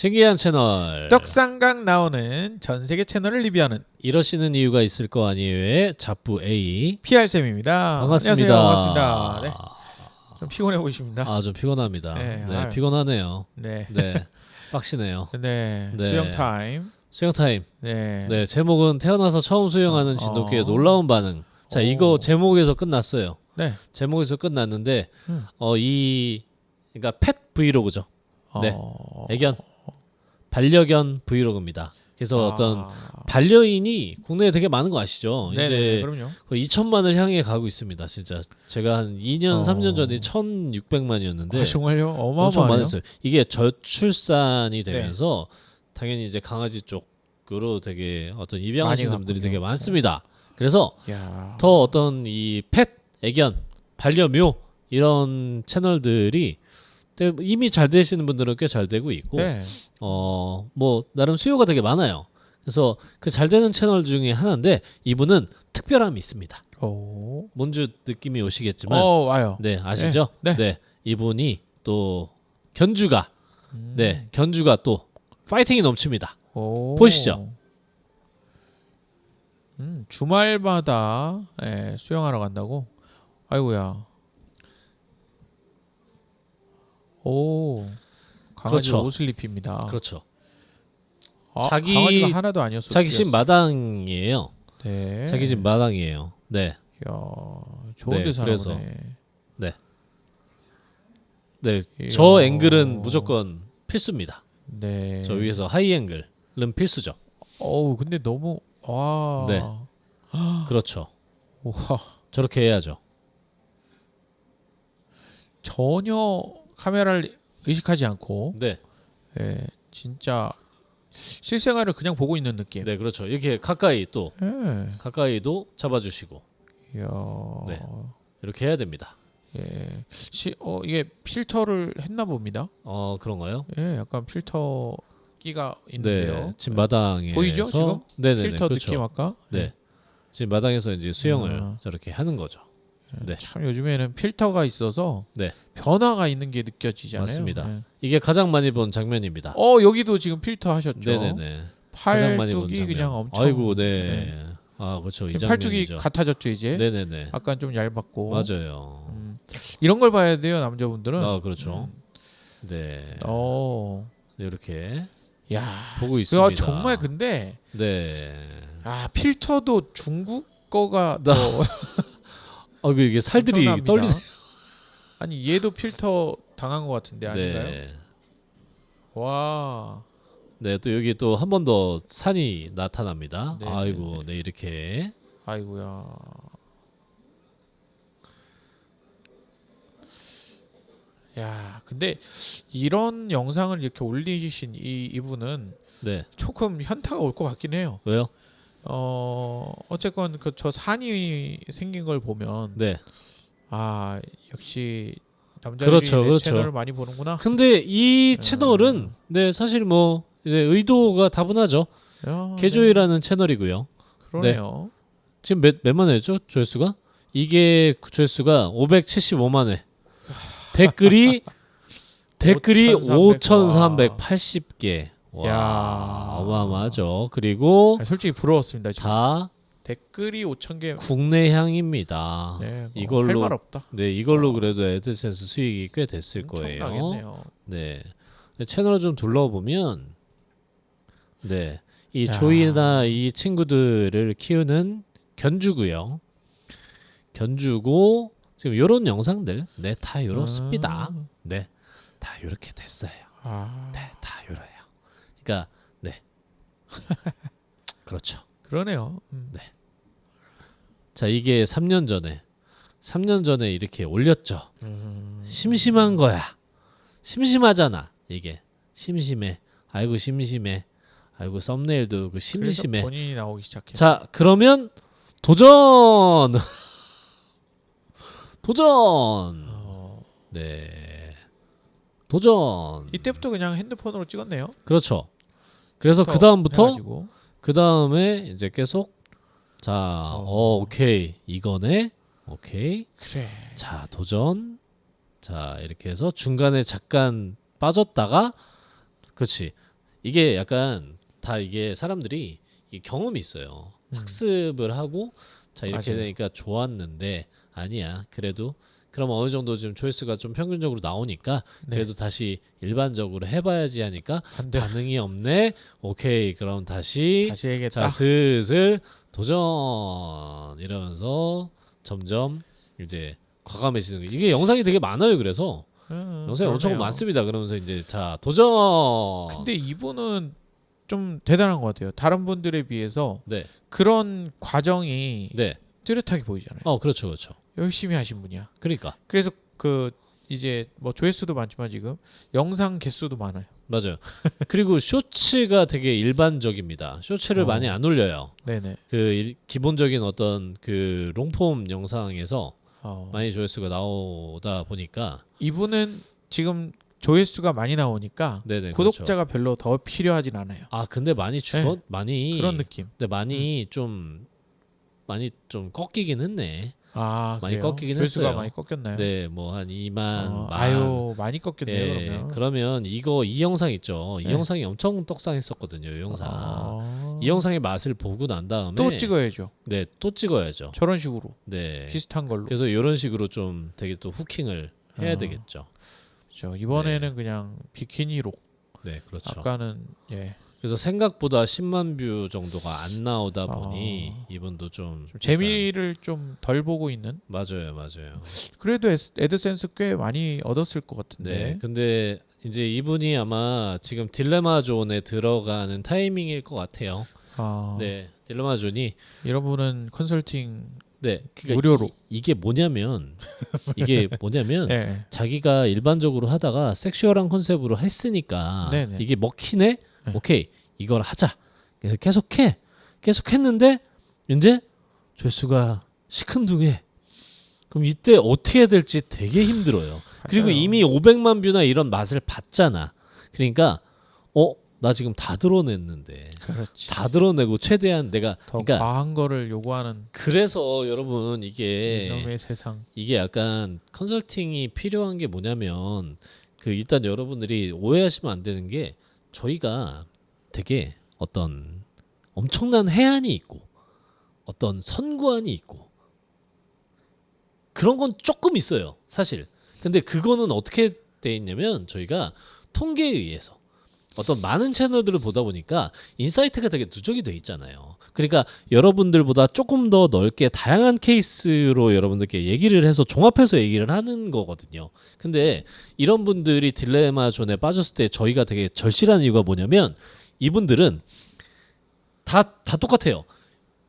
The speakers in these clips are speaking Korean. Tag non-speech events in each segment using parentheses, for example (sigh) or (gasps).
신기한 채널 떡상강 나오는 전 세계 채널을 리뷰하는 이러시는 이유가 있을 거 아니에요의 잡부 A PR 쌤입니다. 반갑습니다. 안녕하세요. 반갑습니다. 네. 좀 피곤해 보이십니다. 아 좀 피곤합니다. 네, 네, 아유. 피곤하네요. 네. 네 빡시네요. (laughs) 네. 네. 수영 타임. 수영 타임. 네. 네 제목은 태어나서 처음 수영하는 진돗개의 어. 놀라운 반응. 자 오. 이거 제목에서 끝났어요. 네. 제목에서 끝났는데 음. 어 이 그러니까 펫 브이로그죠. 네. 어... 애견 반려견 브이로그입니다. 그래서 아. 어떤 반려인이 국내에 되게 많은 거 아시죠? 네네, 이제 그럼요. 거의 2천만을 향해 가고 있습니다. 진짜 제가 한 2년 어. 3년 전에 1,600만이었는데 아, 정말요? 엄청. 많았어요. 이게 저출산이 되면서 당연히 이제 강아지 쪽으로 되게 어떤 입양하시는 분들이. 되게 많습니다. 그래서 야. 더 어떤 이 펫, 애견, 반려묘 이런 채널들이 되게 이미 잘 되시는 분들은 꽤 잘 되고 있고 네. 어 뭐 나름 수요가 되게 많아요. 그래서 그 잘 되는 채널 중에 하나인데 이분은 특별함이 있습니다. 오. 뭔지 느낌이 오시겠지만 어, 와요. 네 아시죠? 네, 네. 이분이 또 견주가 음. 네 견주가 또 파이팅이 넘칩니다. 오. 보시죠. 음, 주말마다 예, 수영하러 간다고. 아이고야. 오. 강아지 그렇죠. 옷을 입힙니다. 그렇죠. 아, 자기- 강아지가 하나도 아니었어. 자기 집 마당이에요. 네. 자기 집 마당이에요. 네. 야, 좋은 네, 데 살아보네. 그래서. 네. 이야. 저 앵글은 무조건 필수입니다. 네. 저 위에서 하이 앵글은 필수죠. 어우, 근데 너무 와. 네. (gasps) 그렇죠. 와. 저렇게 해야죠. 전혀 카메라를 의식하지 않고 네. 예, 진짜 실생활을 그냥 보고 있는 느낌. 네, 그렇죠. 이렇게 가까이 또 예. 가까이도 잡아주시고 이야. 네. 이렇게 해야 됩니다. 예. 시, 어 이게 필터를 했나 봅니다. 어 그런가요? 예, 약간 필터 끼가 있는데요. 네, 집 마당에 보이죠, 지금? 네네네, 필터 그렇죠. 느낌 아까? 네, 집 마당에서 이제 수영을 아. 저렇게 하는 거죠. 네, 참 요즘에는 필터가 있어서 네. 변화가 있는 게 느껴지잖아요. 맞습니다. 네. 이게 가장 많이 본 장면입니다. 어 여기도 지금 필터 하셨죠. 네네네. 가장 많이 본 팔뚝이 장면. 그냥 엄청 아이고, 네. 아 그렇죠. 이 팔뚝이 장면이죠. 같아졌죠 이제. 네네네. 아까 좀 얇았고. 맞아요. 음, 이런 걸 봐야 돼요 남자분들은. 아 그렇죠. 음. 네. 어. 이렇게 야. 보고 있습니다. 그 정말 근데 네. 아 필터도 중국 거가 나- 더 (laughs) 아그 이게 살들이 엄청납니다. 떨리네. 아니 얘도 필터 당한 것 같은데 아닌가요? 네. 와. 네, 또 여기 또 한 번 더 산이 나타납니다. 네, 아이고, 네 이렇게. 아이고야. 야, 근데 이런 영상을 이렇게 올리신 이 이분은 네. 조금 현타가 올 것 같긴 해요. 왜요? 어, 어쨌건 그 저 산이 생긴 걸 보면 네. 아, 역시 남자들이 그렇죠, 내 그렇죠. 채널을 많이 보는구나. 근데 이 음. 채널은 네, 사실 뭐 이제 의도가 다분하죠. 야, 개조이라는 채널이고요. 네. 그러네요. 지금 몇 몇만 회죠? 조회수가? 이게 조회수가 575만 회. 댓글이 (laughs) 댓글이 5,300. 5,380개. 와, 야. 어마어마하죠. 그리고 아, 솔직히 부러웠습니다. 지금. 다 댓글이 5천 개. 국내 향입니다. 네, 이걸로- 할 말 없다. 네, 이걸로 어. 그래도 애드센스 수익이 꽤 됐을 거예요. 엄청나겠네요. 네. 채널을 좀 둘러보면 네. 이 야. 조이나 이 친구들을 키우는 견주고요. 견주고 지금 요런 영상들 네, 다 요렇습니다. 아, 네. 다 요렇게 됐어요. 아, 네, 다 요래요. 그러니까 네. (laughs) 그렇죠. 그러네요. 음. 자, 이게 3년 전에 3년 전에 이렇게 올렸죠. 음. 심심한 거야. 심심하잖아. 이게 심심해. 아이고 심심해. 아이고 썸네일도 그 심심해. 본인이 나오기 시작해. 자 그러면 도전. (laughs) 도전. 어, 네. 도전. 이때부터 그냥 핸드폰으로 찍었네요. 그렇죠. 그래서 또그 다음부터. 그 다음에 이제 계속 자, 어. 어, 오케이 이거네. 오케이. 그래. 자 도전 자 이렇게 해서 중간에 잠깐 빠졌다가 그렇지. 이게 약간 다 이게 사람들이 이 경험이 있어요. 음. 학습을 하고 자 이렇게 맞아요. 되니까 좋았는데 아니야. 그래도 그럼 어느 정도 좀 조회수가 좀 평균적으로 나오니까 네. 그래도 다시 일반적으로 해봐야지 하니까. 반응이 없네. 오케이 그럼 다시 다시 해야겠다. 자 슬슬 도전 이러면서 점점 이제 과감해지는 거. 이게 영상이 되게 많아요. 그래서 음, 영상이 엄청 그러네요. 많습니다. 그러면서 이제 자 도전. 근데 이분은 좀 대단한 것 같아요. 다른 분들에 비해서 네, 그런 과정이 네. 뚜렷하게 보이잖아요. 어 그렇죠, 그렇죠. 열심히 하신 분이야. 그러니까 그래서 그 이제 뭐 조회수도 많지만 지금 영상 개수도 많아요. 맞아요. 그리고 쇼츠가 되게 일반적입니다. 쇼츠를 어. 많이 안 올려요. 네네. 그 일- 기본적인 어떤 그 롱폼 영상에서 어. 많이 조회수가 나오다 보니까 이분은 지금 조회수가 많이 나오니까 네네 구독자가 별로 더 필요하진 않아요. 그렇죠. 아 근데 많이 죽었 많이 그런 느낌. 근데 많이 좀 많이 좀 꺾이긴 했네. 아 많이 그래요? 꺾이긴 조회수가 했어요. 많이 꺾였나요? 네, 뭐 한 2만, 어, 만. 아유 많이 꺾였네요. 예, 그러면. 그러면 이거 이 영상 있죠. 이 네. 영상이 엄청 떡상했었거든요. 이 영상. 아. 이 영상의 맛을 보고 난 다음에 또 찍어야죠. 네, 또 찍어야죠. 저런 식으로 네. 비슷한 걸로. 그래서 이런 식으로 좀 되게 또 후킹을 해야 어. 되겠죠. 그렇죠. 이번에는 그냥 비키니로. 네, 그렇죠. 아까는 예 그래서 생각보다 10만 뷰 정도가 안 나오다 보니 어. 이분도 좀좀 재미를 좀 덜 보고 있는. 맞아요, 맞아요. 그래도 에스- 애드센스 꽤 많이 얻었을 것 같은데. 네, 근데 이제 이분이 아마 지금 딜레마 존에 들어가는 타이밍일 것 같아요. 아, 네, 딜레마 존이 이런 분은 컨설팅 네, 그러니까 무료로. 이, 게 뭐냐면 (laughs) 이게 뭐냐면 예. 자기가 일반적으로 하다가 섹슈얼한 컨셉으로 했으니까 네네. 이게 먹히네. 네. 오케이 이걸 하자. 그래서 계속해, 계속했는데 이제 조회수가 시큰둥해. 그럼 이때 어떻게 해야 될지 되게 힘들어요. 그리고. 이미 500만 뷰나 이런 맛을 봤잖아. 그러니까 어 나 지금 다 드러냈는데 그렇지. 다 드러내고 최대한 내가 더 그러니까 과한 거를 요구하는 그래서 여러분 이게 이놈의 세상. 이게 약간 컨설팅이 필요한 게 뭐냐면 그 일단 여러분들이 오해하시면 안 되는 게 저희가 되게 어떤 엄청난 해안이 있고 어떤 선구안이 있고 그런 건 조금 있어요 사실. 근데 그거는 어떻게 돼 있냐면 저희가 통계에 의해서 어떤 많은 채널들을 보다 보니까 인사이트가 되게 누적이 돼 있잖아요. 그러니까 여러분들보다 조금 더 넓게 다양한 케이스로 여러분들께 얘기를 해서 종합해서 얘기를 하는 거거든요. 근데 이런 분들이 딜레마 존에 빠졌을 때 저희가 되게 절실한 이유가 뭐냐면 이분들은 다 다 똑같아요.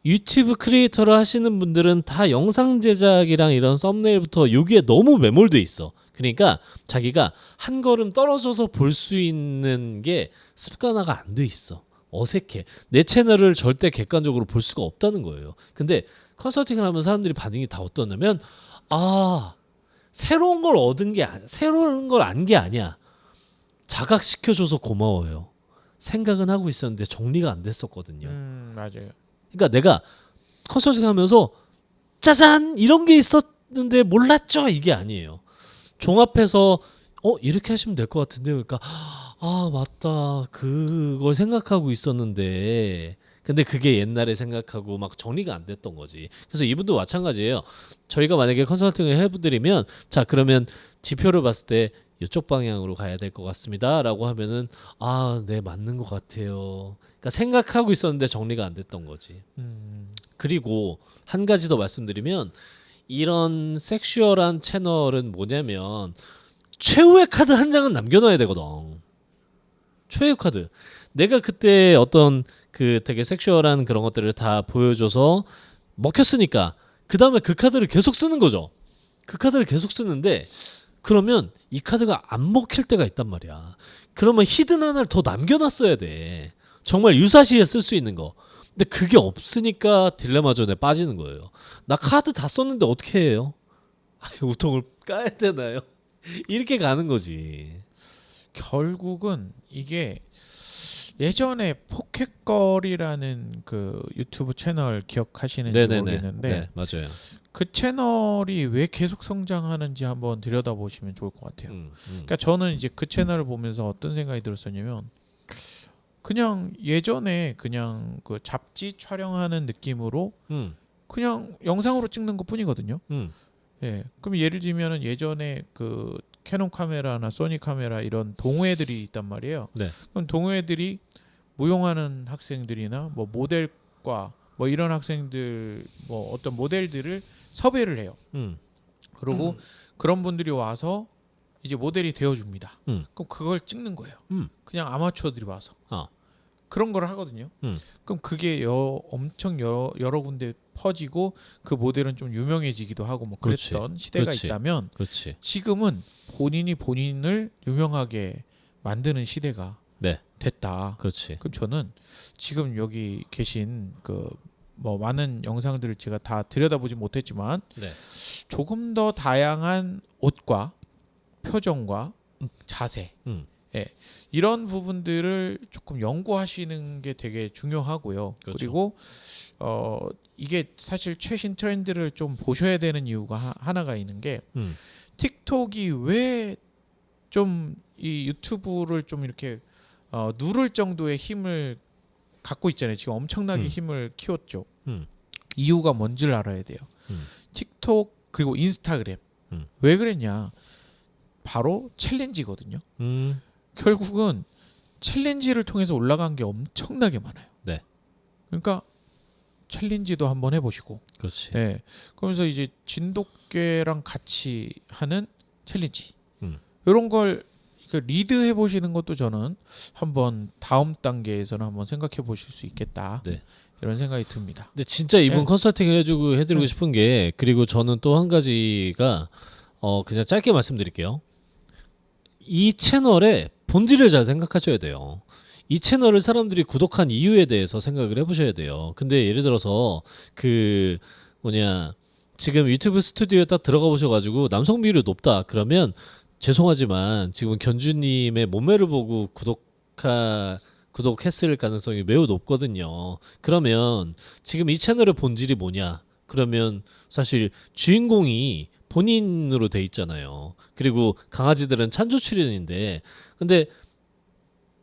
유튜브 크리에이터를 하시는 분들은 다 영상 제작이랑 이런 썸네일부터 여기에 너무 매몰돼 있어. 그러니까 자기가 한 걸음 떨어져서 볼 수 있는 게 습관화가 안 돼 있어. 어색해. 내 채널을 절대 객관적으로 볼 수가 없다는 거예요. 근데 컨설팅을 하면 사람들이 반응이 다 어떠냐면 아 새로운 걸 얻은 게 아니, 새로운 걸 안 게 아니야. 자각시켜줘서 고마워요. 생각은 하고 있었는데 정리가 안 됐었거든요. 음 맞아요. 그러니까 내가 컨설팅 하면서 짜잔 이런 게 있었는데 몰랐죠 이게 아니에요. 종합해서 어 이렇게 하시면 될 것 같은데요. 그러니까 아 맞다 그걸 생각하고 있었는데 근데 그게 옛날에 생각하고 막 정리가 안 됐던 거지. 그래서 이분도 마찬가지예요. 저희가 만약에 컨설팅을 해드리면 자 그러면 지표를 봤을 때 이쪽 방향으로 가야 될 것 같습니다라고 하면은 아 네 맞는 것 같아요. 그러니까 생각하고 있었는데 정리가 안 됐던 거지. 음 그리고 한 가지 더 말씀드리면 이런 섹슈얼한 채널은 뭐냐면 최후의 카드 한 장은 남겨놔야 되거든. 최후의 카드. 내가 그때 어떤 그 되게 섹슈얼한 그런 것들을 다 보여줘서 먹혔으니까 그 다음에 그 카드를 계속 쓰는 거죠. 그 카드를 계속 쓰는데 그러면 이 카드가 안 먹힐 때가 있단 말이야. 그러면 히든 하나를 더 남겨놨어야 돼. 정말 유사시에 쓸 수 있는 거. 근데 그게 없으니까 딜레마 존에 빠지는 거예요. 나 카드 다 썼는데 어떻게 해요? (laughs) 아, 우통을 까야 되나요? (laughs) 이렇게 가는 거지. 결국은 이게 예전에 포켓걸이라는 그 유튜브 채널 기억하시는지 모르겠는데 네, 맞아요. 그 채널이 왜 계속 성장하는지 한번 들여다보시면 좋을 것 같아요. 음, 음. 그러니까 저는 이제 그 채널을 보면서 어떤 생각이 들었었냐면 그냥 예전에 그냥 그 잡지 촬영하는 느낌으로 음, 그냥 영상으로 찍는 것 뿐이거든요. 음, 예. 그럼 예를 들면은 예전에 그 캐논 카메라나 소니 카메라 이런 동호회들이 있단 말이에요. 네. 그럼 동호회들이 무용하는 학생들이나 뭐 모델과 뭐 이런 학생들 뭐 어떤 모델들을 섭외를 해요. 음, 그리고 그런 분들이 와서 이제 모델이 되어 줍니다. 음. 그럼 그걸 찍는 거예요. 음. 그냥 아마추어들이 와서. 어. 그런 걸 하거든요. 음. 그럼 그게 여, 엄청 여러, 여러 군데 퍼지고 그 모델은 좀 유명해지기도 하고 뭐 그렇지. 그랬던 시대가 그렇지. 있다면 그렇지. 지금은 본인이 본인을 유명하게 만드는 시대가 네. 됐다. 그렇지. 그럼 저는 지금 여기 계신 그 뭐 많은 영상들을 제가 다 들여다보지 못했지만 네. 조금 더 다양한 옷과 표정과 자세 음. 예, 이런 부분들을 조금 연구하시는 게 되게 중요하고요. 그렇죠. 그리고 어 이게 사실 최신 트렌드를 좀 보셔야 되는 이유가 하, 하나가 있는 게 음. 틱톡이 왜 좀 이 유튜브를 좀 이렇게 어, 누를 정도의 힘을 갖고 있잖아요. 지금 엄청나게 음. 힘을 키웠죠. 음. 이유가 뭔지를 알아야 돼요. 음. 틱톡 그리고 인스타그램 음. 왜 그랬냐? 바로 챌린지거든요. 음. 결국은 챌린지를 통해서 올라간 게 엄청나게 많아요. 네. 그러니까 챌린지도 한번 해보시고, 그렇지. 예. 그러면서 이제 진돗개랑 같이 하는 챌린지, 음. 이런 걸그 리드 해보시는 것도 저는 한번 다음 단계에서는 한번 생각해 보실 수 있겠다. 네. 이런 생각이 듭니다. 근데 진짜 이분 네. 컨설팅을 해주고 해드리고 네. 싶은 게 그리고 저는 또 한 가지가 어 그냥 짧게 말씀드릴게요. 이 채널의 본질을 잘 생각하셔야 돼요. 이 채널을 사람들이 구독한 이유에 대해서 생각을 해보셔야 돼요. 근데 예를 들어서 그 뭐냐 지금 유튜브 스튜디오에 딱 들어가 보셔가지고 남성 비율이 높다 그러면 죄송하지만 지금 견주님의 몸매를 보고 구독하 구독했을 가능성이 매우 높거든요. 그러면 지금 이 채널의 본질이 뭐냐? 그러면 사실 주인공이 본인으로 돼 있잖아요. 그리고 강아지들은 찬조 출연인데 근데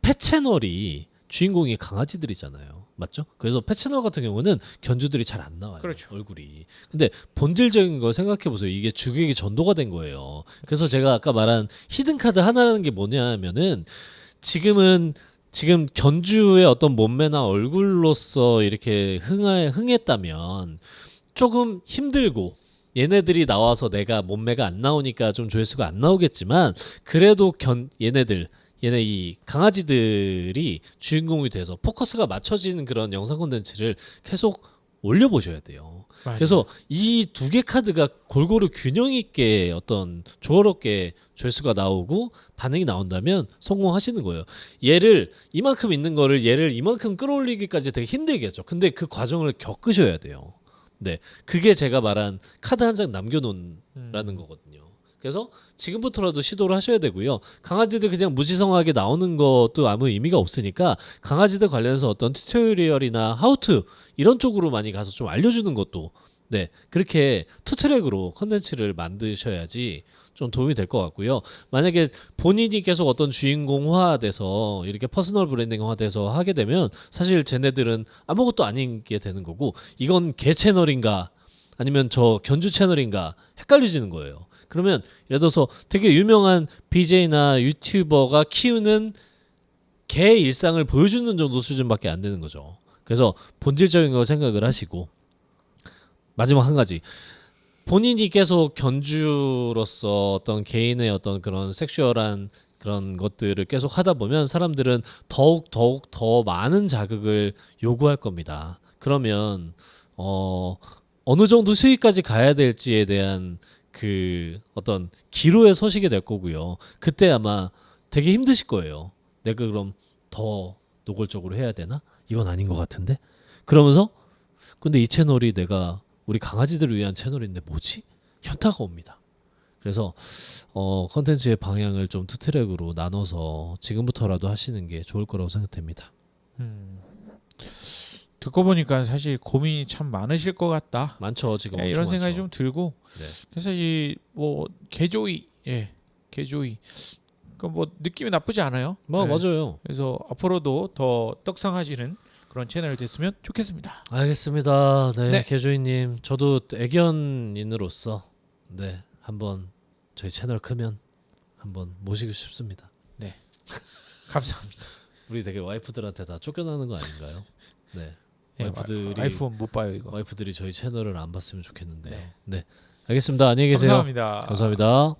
펫 채널이 주인공이 강아지들이잖아요. 맞죠? 그래서 펫 채널 같은 경우는 견주들이 잘 안 나와요. 그렇죠. 얼굴이. 근데 본질적인 거 생각해 보세요. 이게 주객이 전도가 된 거예요. 그래서 제가 아까 말한 히든 카드 하나라는 게 뭐냐면은 지금은 지금 견주의 어떤 몸매나 얼굴로서 이렇게 흥하, 흥했다면 조금 힘들고 얘네들이 나와서 내가 몸매가 안 나오니까 좀 조회수가 안 나오겠지만 그래도 견 얘네들 얘네 이 강아지들이 주인공이 돼서 포커스가 맞춰지는 그런 영상 콘텐츠를 계속 올려보셔야 돼요. 그래서 이 두 개 카드가 골고루 균형 있게 어떤 조화롭게 조회수가 나오고 반응이 나온다면 성공하시는 거예요. 얘를 이만큼 있는 거를 얘를 이만큼 끌어올리기까지 되게 힘들겠죠. 근데 그 과정을 겪으셔야 돼요. 네, 그게 제가 말한 카드 한 장 남겨놓은 음. 라는 거거든요. 그래서 지금부터라도 시도를 하셔야 되고요. 강아지들 그냥 무지성하게 나오는 것도 아무 의미가 없으니까 강아지들 관련해서 어떤 튜토리얼이나 하우투 이런 쪽으로 많이 가서 좀 알려주는 것도 네 그렇게 투트랙으로 컨텐츠를 만드셔야지 좀 도움이 될 것 같고요. 만약에 본인이 계속 어떤 주인공화돼서 이렇게 퍼스널 브랜딩화돼서 하게 되면 사실 쟤네들은 아무것도 아닌 게 되는 거고 이건 개 채널인가 아니면 저 견주 채널인가 헷갈려지는 거예요. 그러면 예를 들어서 되게 유명한 BJ나 유튜버가 키우는 개 일상을 보여주는 정도 수준밖에 안 되는 거죠. 그래서 본질적인 거 생각을 하시고 마지막 한 가지 본인이 계속 견주로서 어떤 개인의 어떤 그런 섹슈얼한 그런 것들을 계속 하다 보면 사람들은 더욱 더욱 더 많은 자극을 요구할 겁니다. 그러면 어 어느 정도 수위까지 가야 될지에 대한 그 어떤 기로에 서시게 될 거고요. 그때 아마 되게 힘드실 거예요. 내가 그럼 더 노골적으로 해야 되나? 이건 아닌 것 같은데. 그러면서 근데 이 채널이 내가 우리 강아지들을 위한 채널인데 뭐지? 현타가 옵니다. 그래서 어 컨텐츠의 방향을 좀 투 트랙으로 나눠서 지금부터라도 하시는 게 좋을 거라고 생각됩니다. 음. 듣고 보니까 사실 고민이 참 많으실 것 같다. 많죠 지금 예, 이런 생각이 많죠. 좀 들고 네. 그래서 이 뭐 개조이 예 개조이 그뭐 느낌이 나쁘지 않아요. 뭐 네. 맞아요. 그래서 앞으로도 더 떡상하시는 그런 채널이 됐으면 좋겠습니다. 알겠습니다. 네, 네. 개조이님, 저도 애견인으로서 네 한번 저희 채널 크면 한번 모시고 싶습니다. (laughs) 감사합니다. 우리 되게 와이프들한테 다 쫓겨나는 거 아닌가요? 네, 예, 와이프들이- 와이프는 못 봐요 이거. 와이프들이 저희 채널을 안 봤으면 좋겠는데요. 네. 네, 알겠습니다. 안녕히 계세요. 감사합니다. 감사합니다.